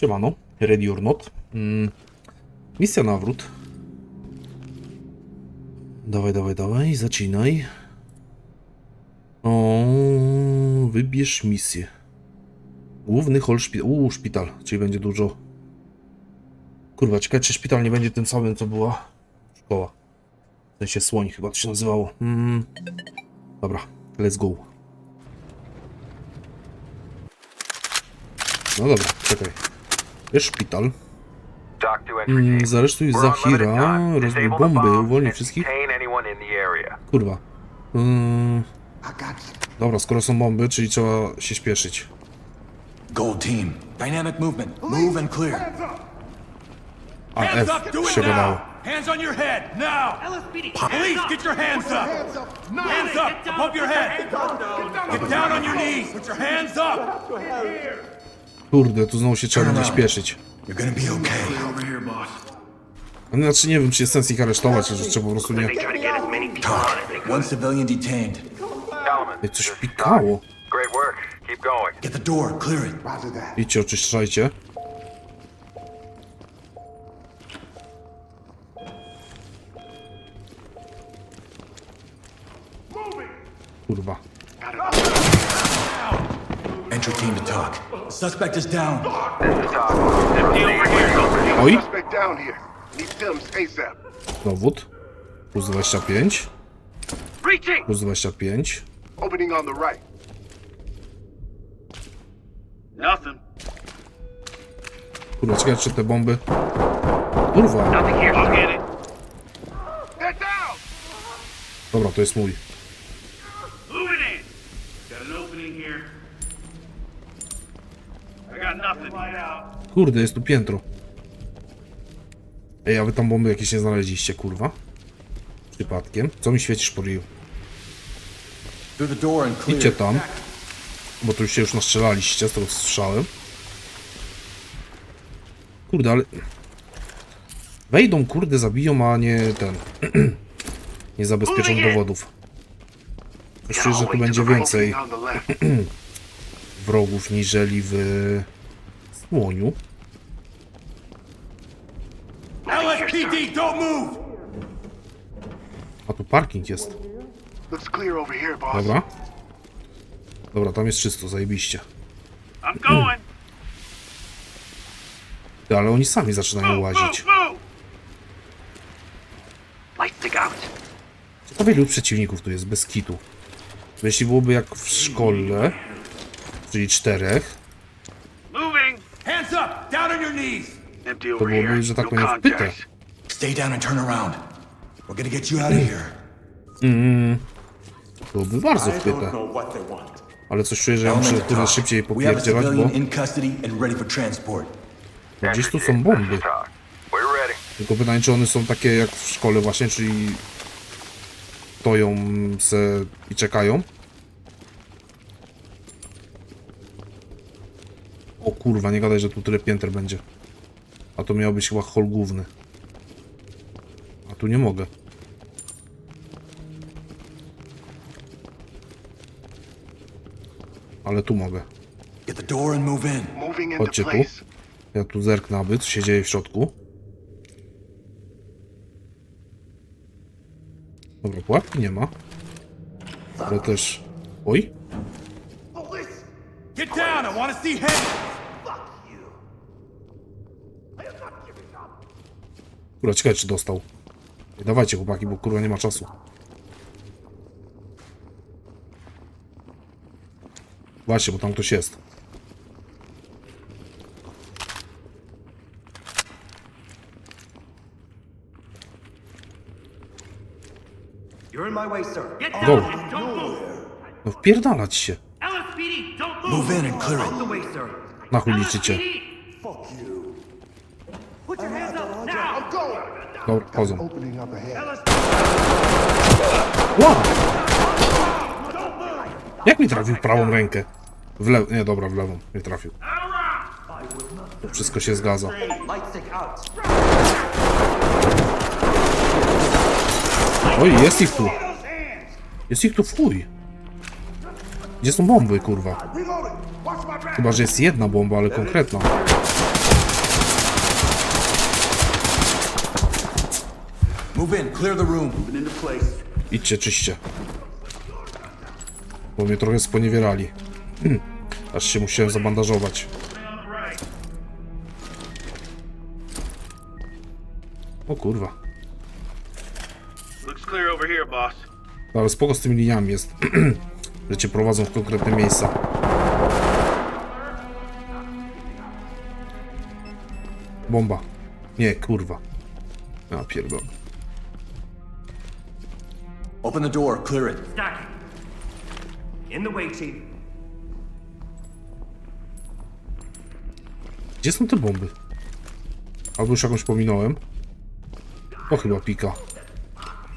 Siemano, ready or not. Mm, misja nawrót. Dawaj, dawaj, dawaj, zaczynaj. O, wybierz misję. Główny hol szpital. Uuu, szpital, czyli będzie dużo. Kurwa, ciekawe, czy szpital nie będzie tym samym, co była szkoła. W sensie słoń chyba to się nazywało. Mm. Dobra, let's go. No dobra, czekaj. Jest szpital. Mm, zaresztuj Zahira, rozbij bomby, uwolnij wszystkich. Kurwa. Mm, dobra, skoro są bomby, czyli trzeba się śpieszyć. Gold team. Dynamic movement. Move and clear. A Hands F up, do it się now! Hands on your head, now! Police, get your hands up! Hands up, above your head! Get down on your knees, put your hands up! Kurde, tu znowu się trzeba będzie śpieszyć. You're gonna be okay. No, Znaczy nie wiem, czy jest sens ich aresztować, czy że trzeba po prostu nie... One civilian detained. Solomon, Ej, coś pikało. Doc. Great work. Keep going. Get the door. Clear it. Idźcie, oczyszczajcie. Kurwa. Entry team to talk. Suspect is down. Oj, Suspect down here. Need films ASAP. dowód. Plus 25. Breaching! Plus 25. Opening on the right. Nothing. Kurwa, czekaj, czy te bomby... Kurwa. Nothing here. I'll get it. Get down! Dobra, to jest mój. Moving in. Got an opening here. I got nothing. Light out. Kurde, jest tu piętro. Ej, a wy tam bomby jakieś nie znaleźliście, kurwa? Przypadkiem. Co mi świecisz po ryju? Through the door and clear. Idźcie tam. Bo tu już się już nastrzelaliście, z tego co słyszałem. Kurde, ale... Wejdą, kurde, zabiją, a nie ten... nie zabezpieczą dowodów. Czuję, że tu będzie więcej wrogów niżeli w... Słoniu. LSPD, don't move! A tu parking jest. Looks clear over here, boss. Dobra. Dobra, tam jest czysto, zajebiście. I'm going. Ty, ale oni sami zaczynają łazić. Ciekawe ilu przeciwników tu jest, bez kitu. Bo Jeśli byłoby jak w szkole, czyli czterech, Moving. Hands up, down on your knees! Empty to byłoby, że tak no powiem, wpyte. Stay down and turn around. We're gonna get you out of here. Byłoby bardzo wpyte. Ale coś czuję, że ja muszę kurwa szybciej We have a popierdzielać, bo civilian in custody and ready for transport. bo gdzieś tu są bomby. Tylko pytanie, czy one są takie jak w szkole właśnie, czyli stoją se i czekają. O kurwa, nie gadaj, że tu tyle pięter będzie. A to miał być chyba hol główny. A tu nie mogę. Ale tu mogę. Chodźcie tu. Ja tu zerknę, aby co się dzieje w środku. Dobra, pułapki nie ma. Ale też... Oj? Get down, I wanna see Kurwa, ciekawe czy dostał. Ej, Dawajcie chłopaki, bo kurwa nie ma czasu. Właśnie, bo tam ktoś jest. Go. No wpierdalać się. Move. In and clear it. Na chuj liczycie. LSPD. Put your hands up now. Dobra, chodzą. Wow! Jak mi trafił prawą rękę? W lew... Nie, dobra, w lewą. Nie trafił. To wszystko się zgadza. Oj, jest ich tu. Jest ich tu w chuj. Gdzie są bomby, kurwa? Chyba, że jest jedna bomba, ale konkretna. Move in. Clear the room. Moving into place. Idźcie, czyście. Bo mnie trochę sponiewierali. Hmm. Aż się musiałem zabandażować. O kurwa. Looks clear over here, boss. Ale spoko z tymi liniami jest, że cię prowadzą w konkretne miejsca. Bomba. Nie, kurwa. Ja pierdolę. Open the door. Clear it. Stacking. In the way, Chief. Gdzie są te bomby? Albo już jakąś pominąłem? To chyba pika.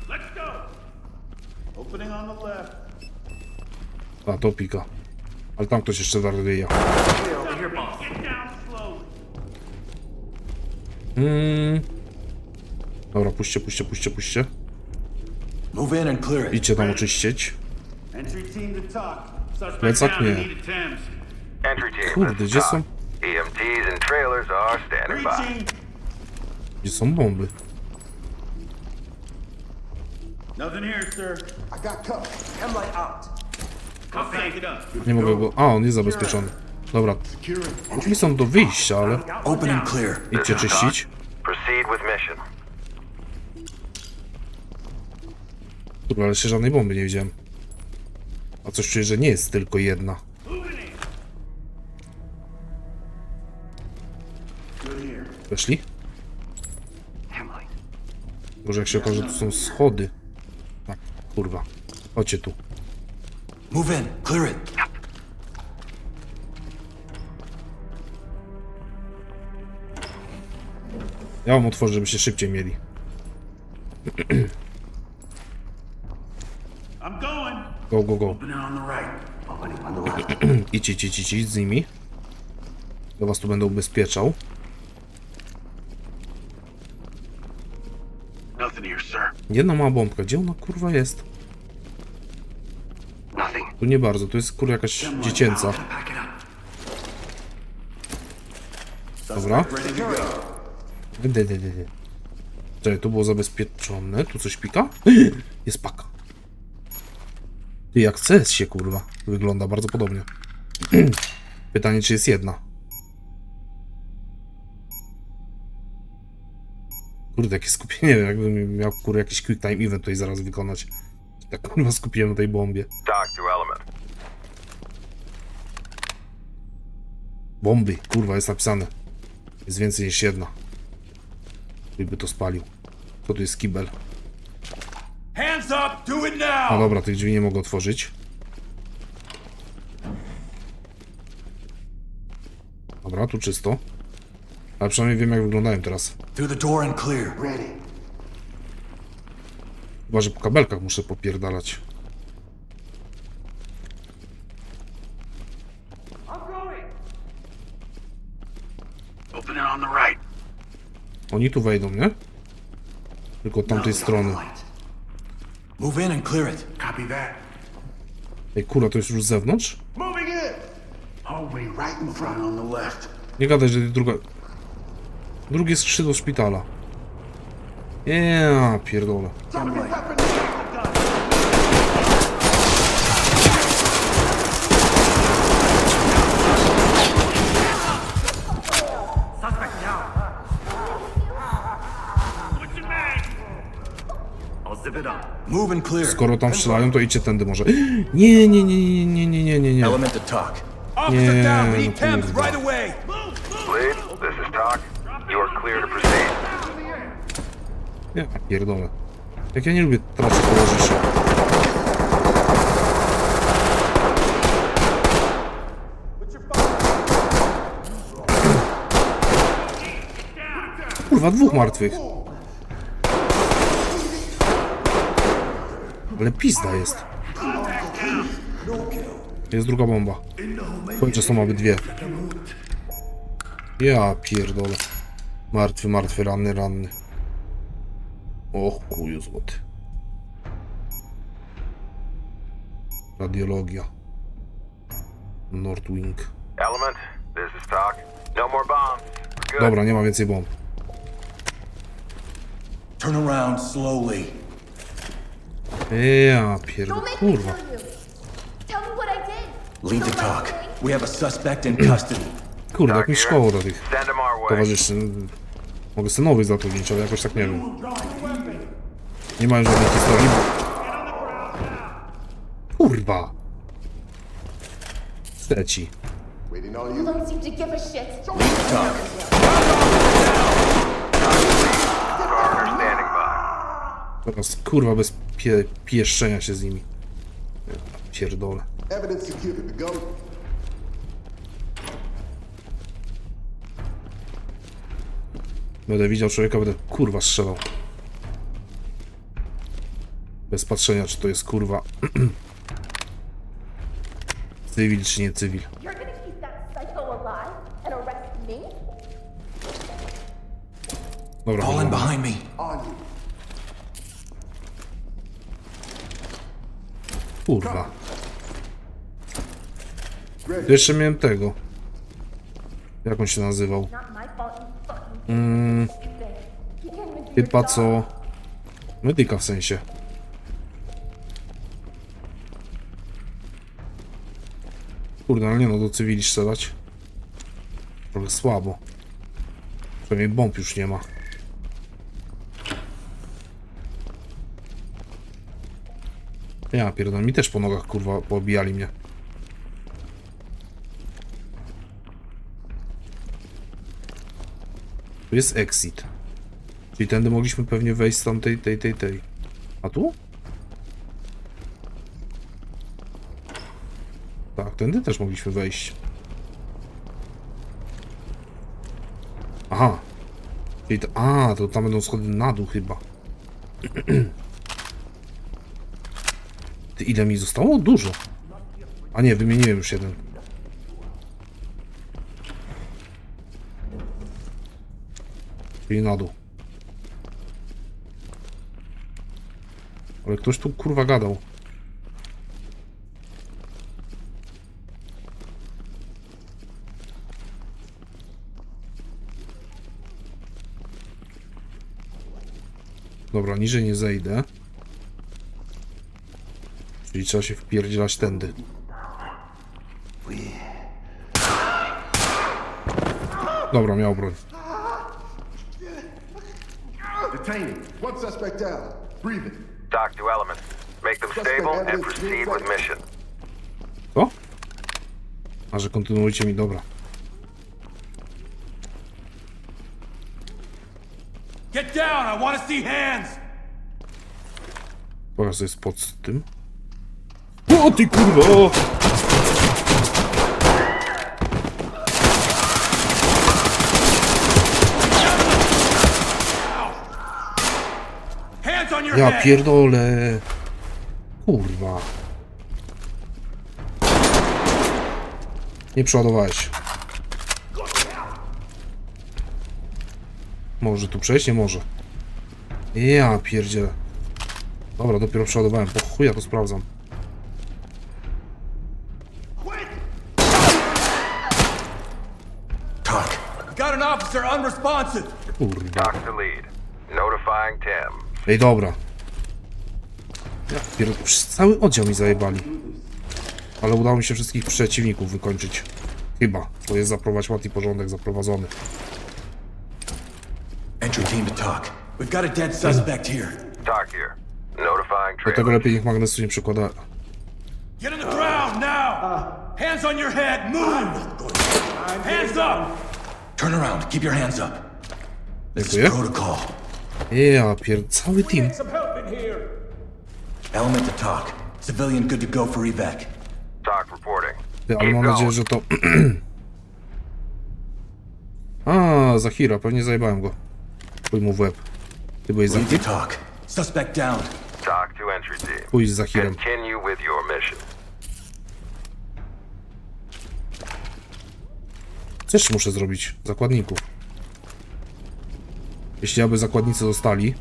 Let's go. Opening on the left. A, to pika. Ale tam ktoś jeszcze slowly. Mm. Dobra, puśćcie, puśćcie, puśćcie, puśćcie. Move in and clear it. Idźcie tam oczyścić. Entry team to talk. Suspect Plecak nie. Entry team. Kurde, gdzie są? EMTs and trailers are standing by. Breaching. Gdzie są bomby? Nothing here, sir. I got out. Nie mogę go... A, on jest zabezpieczony. Dobra. Drzwi są do wyjścia, ale... Open and clear. Idźcie czyścić. Proceed with mission. Kurwa, ale jeszcze żadnej bomby nie widziałem. A coś czuję, że nie jest tylko jedna. Weszli? Może jak się okaże, że tu są schody. Tak, kurwa. Chodźcie tu. Move in. Clear it. Ja wam otworzę, żebyście szybciej mieli. I'm going. Go, go, go. Idź, idź, idź, idź, idź z nimi. Ja was tu będę ubezpieczał. Jedna mała bombka. Gdzie ona kurwa jest? Tu nie bardzo, to jest kurwa jakaś dziecięca. Dobra. Czekaj, tu było zabezpieczone. Tu coś pika? Jest paka. Ty, jak CS się kurwa wygląda bardzo podobnie. Pytanie, czy jest jedna? Kurde, jakie skupienie, jakbym miał kurwa jakiś quick time event tutaj zaraz wykonać. Tak kurwa skupiłem na tej bombie. Bomby, kurwa, jest napisane. Jest więcej niż jedna. Gdyby to spalił. Co tu jest kibel? Now. dobra, tych drzwi nie mogę otworzyć. Dobra, tu czysto. Ale przynajmniej wiem jak wyglądają teraz. Through the door and clear. Ready. Chyba, że po kabelkach muszę popierdalać. Opening on the right. Oni tu wejdą, nie? Tylko od tamtej strony. Move in and clear it. Copy that. Ej, kurwa, to jest już z zewnątrz? Moving in. Hallway right in front. On the left. Nie gadaj, że druga... Drugie skrzydło szpitala. Ja pierdolę. Skoro tam strzelają, to idźcie tędy może. Nie, nie, nie, nie, nie, nie, nie, nie, nie. Element to talk. Officer down. No need Thames kurwa. right away. Lead, this is Talk. You are clear to proceed. Ja pierdolę. Jak ja nie lubię tracić towarzyszy. Kurwa, dwóch martwych. Ale pizda jest. Jest druga bomba. Że są obydwie. Ja pierdolę. Martwy, martwy, ranny, ranny. O chuju złoty. Radiologia. Nordwing. Element, this is Talk. No more bombs. Dobra, nie ma więcej bomb. Turn around slowly. Ja pierd... Don't make me kurwa. Lead let talk. We have a suspect in custody. Kurde, jak mi tych them our way. towarzyszy. Mogę sobie nowych zatrudnić, ale jakoś tak nie wiem. Nie mają żadnej historii. Kurwa! Trzeci. You you. don't seem to give a shit. Talk. Garner standing by. Teraz kurwa bez pie, pieszczenia się z nimi. Ja Pierdolę. Będę widział człowieka, będę kurwa strzelał. Bez patrzenia, czy to jest kurwa. cywil, czy nie cywil. You're gonna keep that psycho alive and arrest me? Dobra, Fall in dobra. behind me. On you. Kurwa. Jeszcze miałem tego. Jak on się nazywał? Mm, job. co. Medyka w sensie. Kurde, ale nie no, do cywili strzelać. Trochę słabo. Przynajmniej bomb już nie ma. Ja pierdolę, mi też po nogach kurwa poobijali mnie. Tu jest exit. Czyli tędy mogliśmy pewnie wejść z tamtej, tej, tej, tej. A tu? Tak, tędy też mogliśmy wejść. Aha. Czyli to, a, to tam będą schody na dół chyba. Ty, ile mi zostało? Dużo. A nie, wymieniłem już jeden. Czyli na dół. Ale ktoś tu kurwa gadał. Dobra, niżej nie zejdę. Czyli trzeba się wpierdzielać tędy. Dobra, miał broń. Detaining. One suspect down. Breathing. Talk to element. Make them stable and proceed with mission. Co? A że kontynuujcie mi, dobra. Get down! I want to see hands! Pokaż co jest pod tym. O ty kurwa! Ja pierdolę. Kurwa. Nie przeładowałeś. Może tu przejść? Nie może. Ja pierdzielę. Dobra, dopiero przeładowałem. Po chuja to sprawdzam. Kurwa. Talk to lead. Notifying Tim. Ej, dobra. Ja. Przez Cały oddział mi zajebali. Ale udało mi się wszystkich przeciwników wykończyć. Chyba. To jest zaprowadź ład i porządek zaprowadzony. Entry team to talk. We've got a dead suspect here. Talk here. Notifying Dlatego trailer. lepiej niech magnesu nie przykłada. Get on the ground now! Hands on your head! Move! Hands up! Turn around. Keep your hands up. This is Dziękuję. protocol. Ja pierd... Cały team. Element to talk. Civilian good to go for evac. Talk reporting. Ty, ale mam nadzieję, że to... A, Zahira, pewnie zajebałem go. Pójdź mu w łeb. Ty byłeś Lead to Zahir? talk. Suspect down. Talk to entry team. Pójdź z Zahirem. Continue with your mission. Też muszę zrobić. Zakładników. Jeśli aby zakładnicy zostali...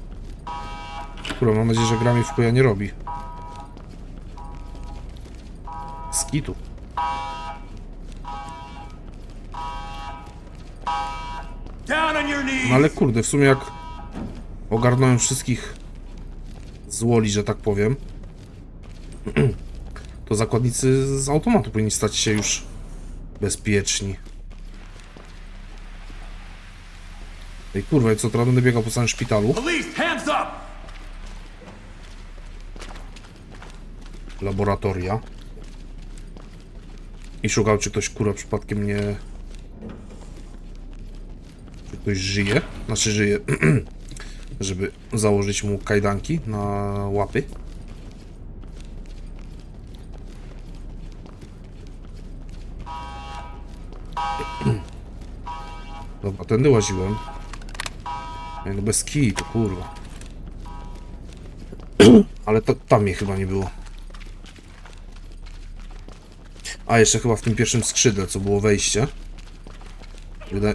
Kurwa, mam nadzieję, że gra mi w chuja nie robi. Skitu. No ale kurde, w sumie jak... Ogarnąłem wszystkich złoli, że tak powiem. To zakładnicy z automatu powinni stać się już bezpieczni. Ej kurwa, co teraz będę biegał po całym szpitalu? Laboratoria. I szukał, czy ktoś kurwa przypadkiem nie... Czy ktoś żyje? Znaczy żyje. Żeby założyć mu kajdanki na łapy. Dobra, tędy łaziłem. Ej, no bez kij, to kurwa. Ale to, tam mnie chyba nie było. A, jeszcze chyba w tym pierwszym skrzydle, co było wejście. Wydaje...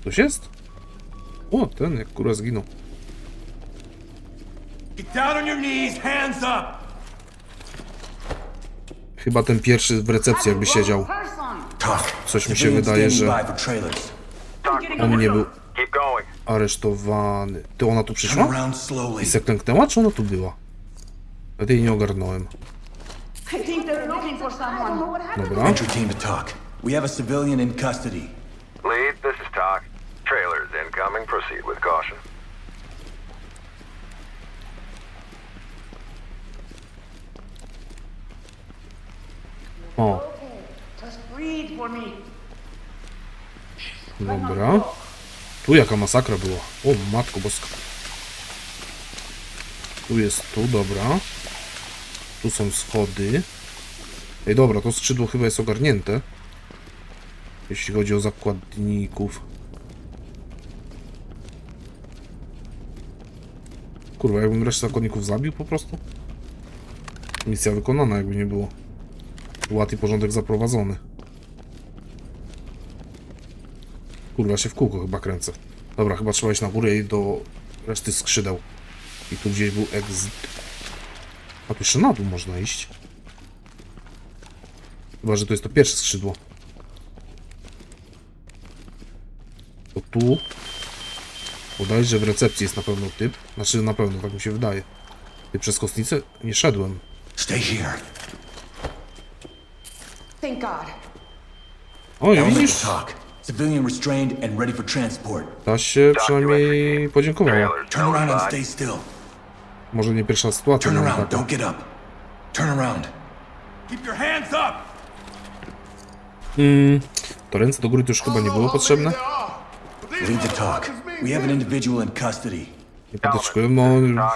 Ktoś jest? O, ten jak kurwa zginął. Chyba ten pierwszy w recepcji jakby siedział. Talk. Coś mi się wydaje, że on nie był Keep going. Aresztowany. Ty ona tu przyszła? I se klęknęła, czy ona tu była? Ja tej nie ogarnąłem. Dobra. Entry team to talk. We have a civilian in custody. Lead, this is Talk. Trailers incoming. Proceed with caution. O, Just breathe for me. dobra. Tu jaka masakra była. O, matko boska. Tu jest tu, dobra. Tu są schody. Ej, dobra, to skrzydło chyba jest ogarnięte. Jeśli chodzi o zakładników. Kurwa, jakbym resztę zakładników zabił po prostu? Misja wykonana, jakby nie było. Ład i porządek zaprowadzony. Kurwa, się w kółko chyba kręcę. Dobra, chyba trzeba iść na górę i do reszty skrzydeł. I tu gdzieś był exit. A tu jeszcze na dół można iść. Chyba, że to jest to pierwsze skrzydło. To tu. Bodajże w recepcji jest na pewno typ. Znaczy na pewno, tak mi się wydaje. Ty przez kostnicę nie szedłem. Stay here. Thank God. Oj, Now let widzisz? talk. Civilian restrained and ready for transport. Ta się przynajmniej podziękowała. Trailers Turn around and stay still. Może nie pierwsza sytuacja, Turn around. taka. Don't get up. Turn around. Keep your hands up! To ręce do góry to już chyba nie było potrzebne. Lead the talk. We have an individual in custody. Nie patyczkują, no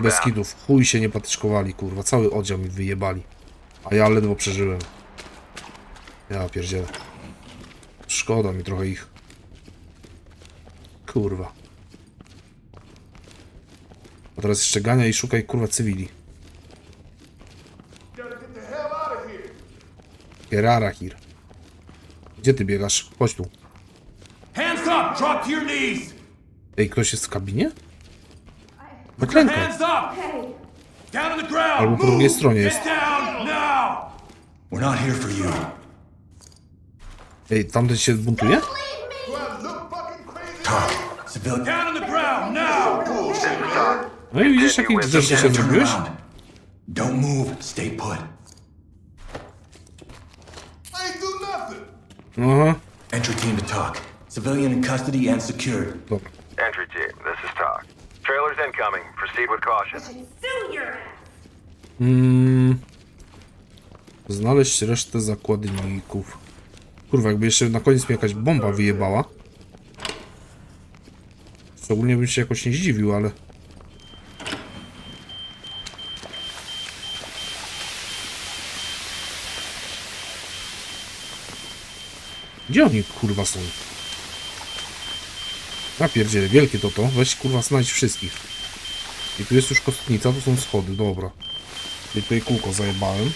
bez kidów. Chuj się nie patyczkowali, kurwa. Cały oddział mi wyjebali. A ja ledwo przeżyłem. Ja pierdzielę. Szkoda mi trochę ich. Kurwa. A teraz jeszcze gania i szukaj kurwa cywili. Gotta get the hell out of here. Gerara Hir. Gdzie ty biegasz? Chodź tu. Hands up! Drop to your knees! Ej, ktoś jest w kabinie? Ground! Albo po drugiej stronie jest. We're not here for you. Ej, tamten się buntuje? Do I look fucking crazy? Talk. Civilian. Down on the ground now! No i widzisz, jakich rzeczy się zrobiłeś? Don't move. Stay put. I ain't do nothing. Aha, Entry team to talk. Civilian in custody and secured. dobra. Entry team, this is Talk. Trailers incoming. Proceed with caution. Sue your. Mm, znaleźć resztę zakładników. Kurwa, jakby jeszcze na koniec mi jakaś bomba wyjebała. Szczególnie bym się jakoś nie zdziwił, ale... Gdzie oni kurwa są? Ja pierdzielę, wielkie to to. Weź kurwa znajdź wszystkich. I tu jest już kostnica, tu są schody, dobra. I tutaj kółko zajebałem.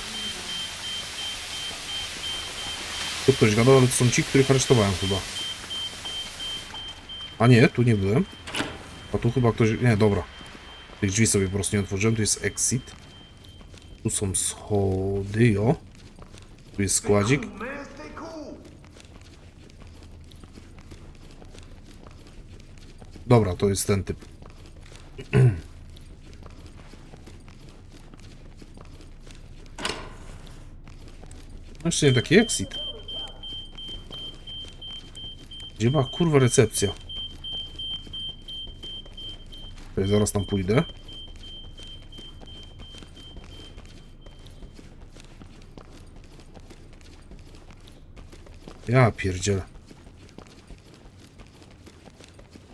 Tu ktoś gadał, ale to są ci, których aresztowałem chyba. A nie, tu nie byłem. A tu chyba ktoś... Nie, dobra. Tych drzwi sobie po prostu nie otworzyłem, tu jest exit. Tu są schody, jo. Tu jest składzik. Dobra, to jest ten typ. Jeszcze nie taki exit. Gdzie ma kurwa recepcja? Ja zaraz tam pójdę. Ja pierdzielę.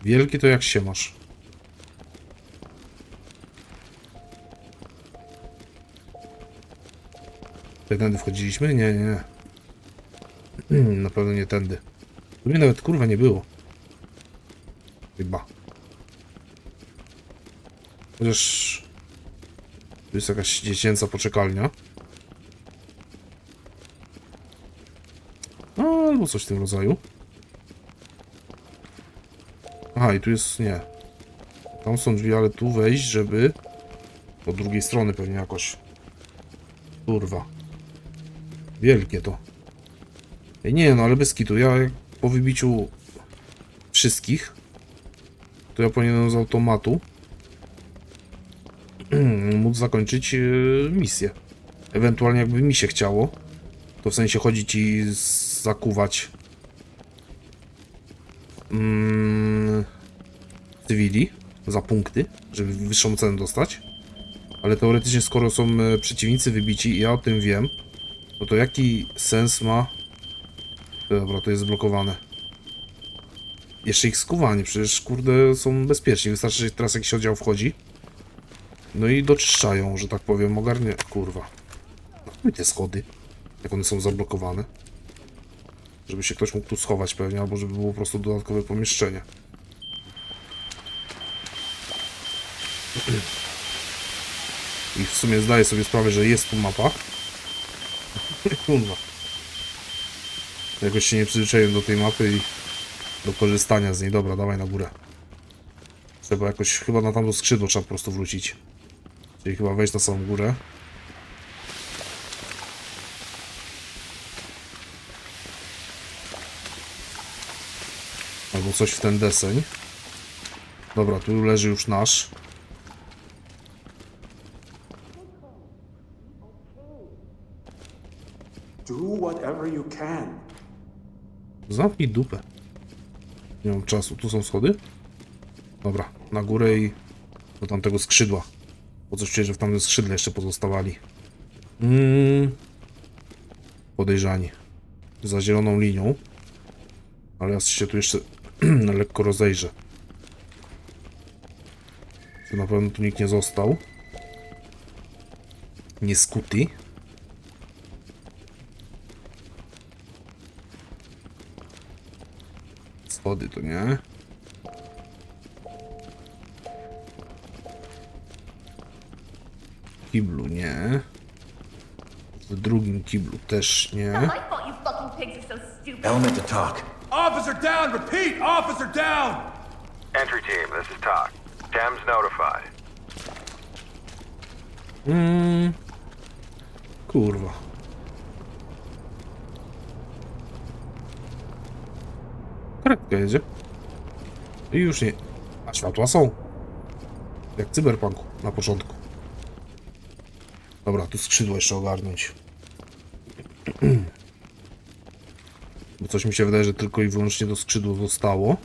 Wielki to jak się masz. Tędy wchodziliśmy? Nie, nie, Na pewno nie tędy. Tu mnie nawet kurwa nie było. Chyba. Chociaż... Tu jest jakaś dziecięca poczekalnia. No, albo coś w tym rodzaju. Aha, i tu jest... nie. Tam są drzwi, ale tu wejść, żeby... Od drugiej strony pewnie jakoś. Kurwa. Wielkie to. Ej, nie no, ale bez kitu. Ja po wybiciu wszystkich, to ja powinienem z automatu móc zakończyć e, misję. Ewentualnie jakby mi się chciało, to w sensie chodzić i zakuwać mm, cywili za punkty, żeby wyższą cenę dostać. Ale teoretycznie, skoro są e, przeciwnicy wybici i ja o tym wiem, no to jaki sens ma... Dobra, to jest zblokowane. Jeszcze ich skuwanie, przecież kurde są bezpieczni. Wystarczy, że teraz jakiś oddział wchodzi. No i doczyszczają, że tak powiem, ogarnie... Kurwa. No te schody, jak one są zablokowane. Żeby się ktoś mógł tu schować pewnie, albo żeby było po prostu dodatkowe pomieszczenie. I w sumie zdaję sobie sprawę, że jest tu mapa. Kurwa. Jakoś się nie przyzwyczaiłem do tej mapy i do korzystania z niej. Dobra, dawaj na górę. Trzeba jakoś, chyba na tamto skrzydło trzeba po prostu wrócić. Czyli chyba wejść na samą górę. Albo coś w ten deseń. Dobra, tu leży już nasz. Do whatever you can. Zamknij dupę. Nie mam czasu. Tu są schody? Dobra, na górę i do tamtego skrzydła. Bo coś czuję, że w tamtym skrzydle jeszcze pozostawali. Mm. Podejrzani. Za zieloną linią. Ale ja się tu jeszcze lekko rozejrzę. Na pewno tu nikt nie został. Nie Schody to nie. W kiblu nie. W drugim kiblu też nie. Not my fault you fucking pigs are so stupid. Element to talk. Officer down! Repeat! Officer down! Entry team, this is Talk. Thames notified. Mm. Kurwa. Jedzie. I już nie. A światła są. Jak cyberpunku na początku. Dobra, tu skrzydło jeszcze ogarnąć. Bo coś mi się wydaje, że tylko i wyłącznie do skrzydła zostało.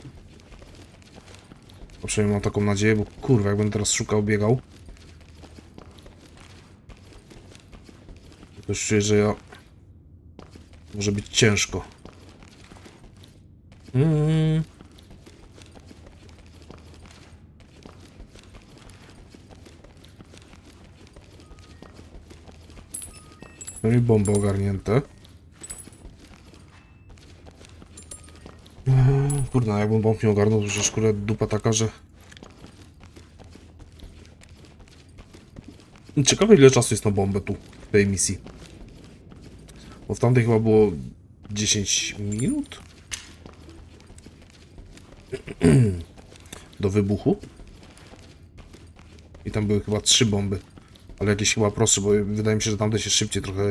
A przynajmniej mam taką nadzieję, bo kurwa, jak będę teraz szukał, biegał. To już czuję, że ja... Może być ciężko. Mm. No i bomby ogarnięte. Eee, Kurde, jakbym bomb nie ogarnął, to przecież kurde dupa taka, że... Ciekawe ile czasu jest na bombę tu, w tej misji. Bo w tamtej chyba było 10 minut? Do wybuchu. I tam były chyba trzy bomby. Ale jakieś chyba prostsze, bo wydaje mi się, że tamte się szybciej trochę...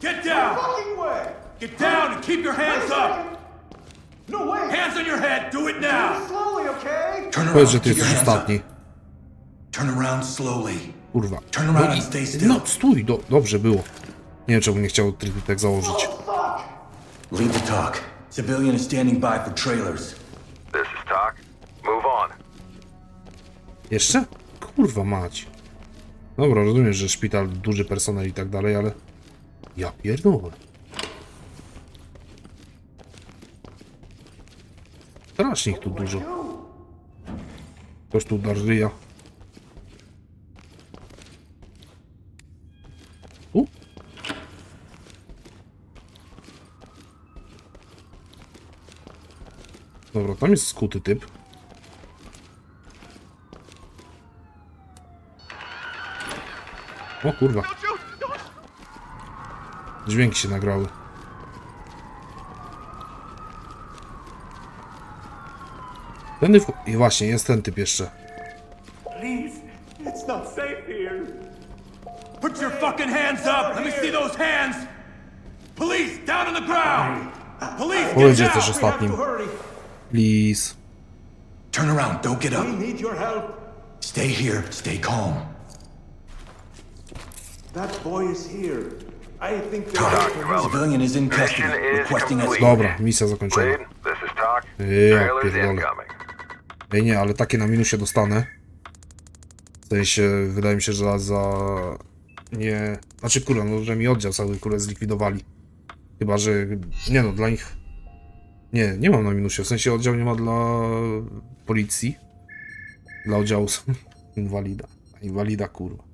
Get down! Get down and keep your hands up! No way! Hands on your head! Do it now! Slowly, okay? Turn Powiedz, że around. ty jesteś ostatni. Turn around slowly. Kurwa. Turn around No, and i- stay still. no stój, do, dobrze było. Nie wiem, czemu nie chciał tak założyć. Leave the talk. Civilian is standing by for trailers. This is talk. Move on. Jeszcze? Kurwa mać. Dobra, rozumiem, że szpital, duży personel i tak dalej, ale... Ja pierdolę. Strasznie ich tu dużo. Ktoś tu darzyja. Dobra, tam jest skuty typ. O kurwa. Dźwięki się nagrały. Tędy w... I właśnie, jest ten typ jeszcze. Please, it's not safe here. Put your fucking hands up! Let me see those hands! Police, down on the ground! Police, get down! ostatnim. Hurry! Please. Turn around. Don't get We up. need your help. Stay here. Stay calm. That boy is here. I think they're... Civilian is in custody. Requesting complete. escort. Dobra, misja zakończona. Lead, this is talk. Ja pierdolę. incoming. Ej nie, ale takie na minusie dostanę. W sensie, wydaje mi się, że za... Nie... Znaczy kurwa, no że mi oddział cały kurę zlikwidowali. Chyba, że... Nie no, dla nich... Nie, nie mam na minusie. W sensie oddział nie ma dla policji. Dla oddziału są inwalida. Inwalida, kurwa.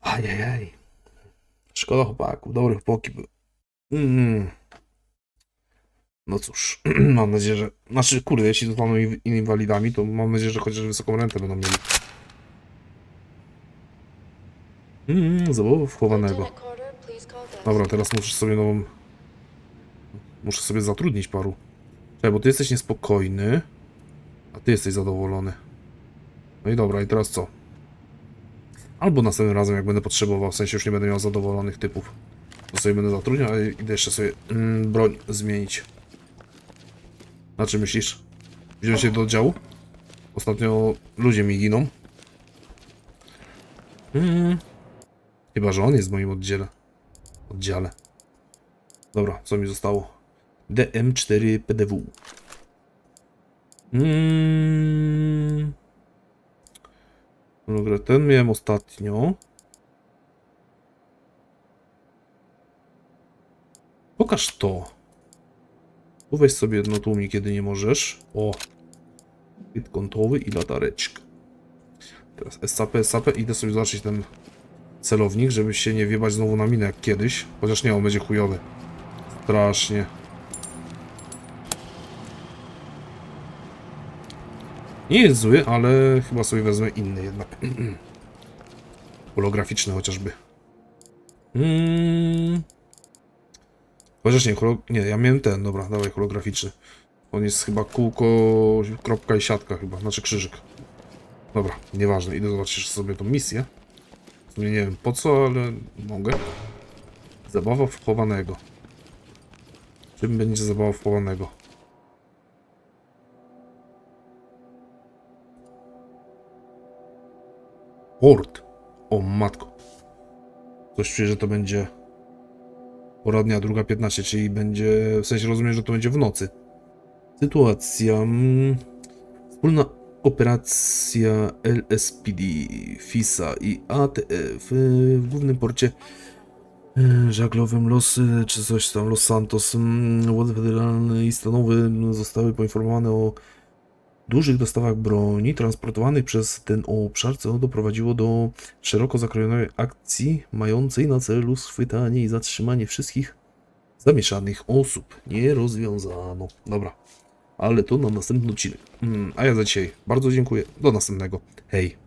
Ajajaj. Szkoda chłopaków, dobre chłopaki były. Mm. No cóż, mam nadzieję, że... Znaczy, kurde, jeśli zostaną in- inwalidami, to mam nadzieję, że chociaż wysoką rentę będą mieli. Mm, zabawów chowanego. Dobra, teraz muszę sobie nową... Muszę sobie zatrudnić paru. Czekaj, bo ty jesteś niespokojny, a ty jesteś zadowolony. No i dobra, i teraz co? Albo następnym razem, jak będę potrzebował, w sensie już nie będę miał zadowolonych typów, to sobie będę zatrudniał, ale idę jeszcze sobie mm, broń zmienić. Na czym myślisz? Wziąć się do oddziału? Ostatnio ludzie mi giną. Mm. Chyba, że on jest w moim oddziale. Oddziale. Dobra, co mi zostało? DM4 PDW. Mm. Dobra, ten miałem ostatnio. Pokaż to. Tu weź sobie jedno tłumik, kiedy nie możesz. O. Hit kątowy i latareczka. Teraz SAP, SAP. Idę sobie zobaczyć ten celownik, żeby się nie wiebać znowu na minę jak kiedyś. Chociaż nie, on będzie chujowy. Strasznie. Nie jest zły, ale chyba sobie wezmę inny jednak. Holograficzny chociażby. Mm. Chociaż nie, holo... nie, ja miałem ten, dobra, dawaj holograficzny. On jest chyba kółko, kropka i siatka chyba, znaczy krzyżyk. Dobra, nieważne, idę zobaczyć sobie tą misję. W sumie nie wiem po co, ale mogę. Zabawa wchowanego. Czym będzie zabawa wchowanego? Port. O matko. Coś czuję, że to będzie pora dnia, druga 15, czyli będzie, w sensie rozumiem, że to będzie w nocy. Sytuacja. mm, Wspólna operacja LSPD, FISA i ATF w głównym porcie e, żaglowym Los, e, czy coś tam, Los Santos. mm, Władze federalne i stanowe zostały poinformowane o dużych dostawach broni transportowanych przez ten obszar, co doprowadziło do szeroko zakrojonej akcji mającej na celu schwytanie i zatrzymanie wszystkich zamieszanych osób. Nie rozwiązano. Dobra, ale to na następny odcinek. Mm, a ja za dzisiaj bardzo dziękuję. Do następnego. Hej.